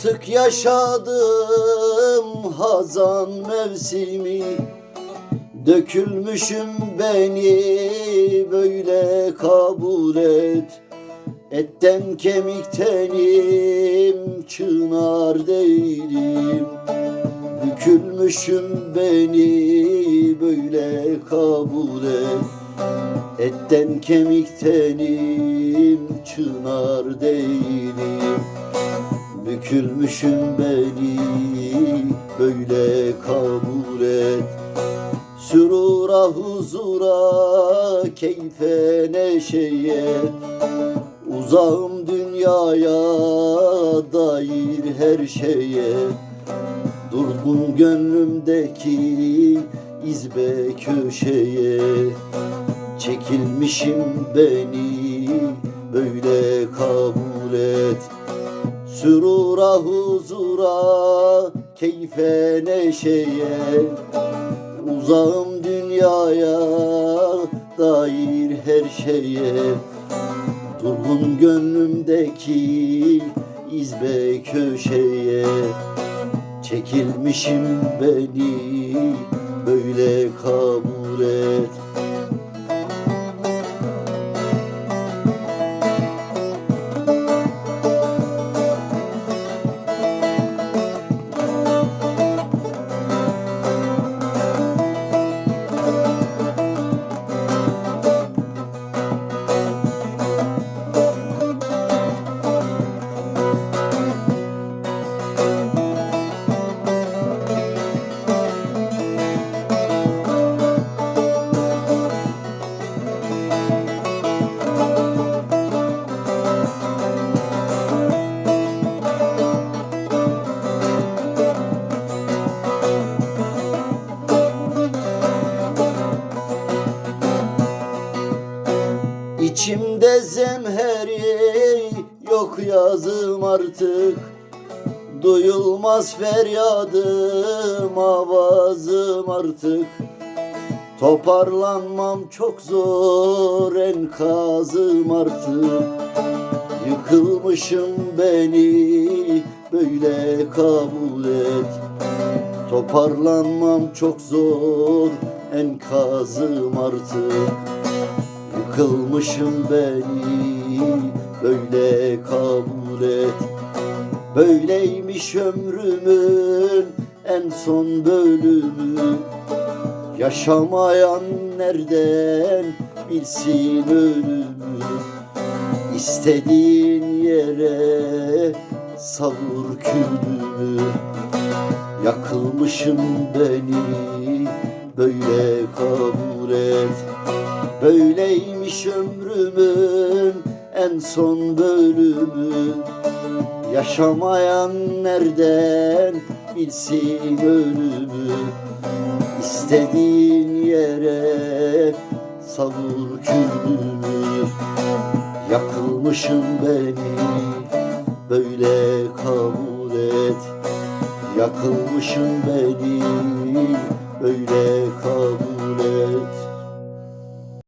Artık yaşadım hazan mevsimi. Dökülmüşüm beni böyle kabul et. Etten kemiktenim çınar değilim. Bükülmüşüm beni böyle kabul et. Etten kemiktenim çınar değilim Bükülmüşüm beni böyle kabul et. Sürura huzura keyfe neşeye. Uzağım dünyaya dair her şeye. Durgun gönlümdeki izbe köşeye. Çekilmişim beni böyle kabul et Sürura huzura keyfe neşeye. Uzağım dünyaya dair her şeye. Durgun gönlümdeki izbe köşeye. Çekilmişim beni böyle kabul et İçimde zemheri yok yazım artık. Duyulmaz feryadım avazım artık. Toparlanmam çok zor enkazım artık. Yıkılmışım beni böyle kabul et. Toparlanmam çok zor enkazım artık Yıkılmışım beni böyle kabul et. Böyleymiş ömrümün en son bölümü. Yaşamayan nereden bilsin ölümü? İstediğin yere savur külümü. Yakılmışım beni böyle kabul et Böyleymiş ömrümün en son bölümü. Yaşamayan nereden bilsin ölümü? İstediğin yere savur külümü Yakılmışım beni böyle kabul et. Yakılmışım beni böyle kabul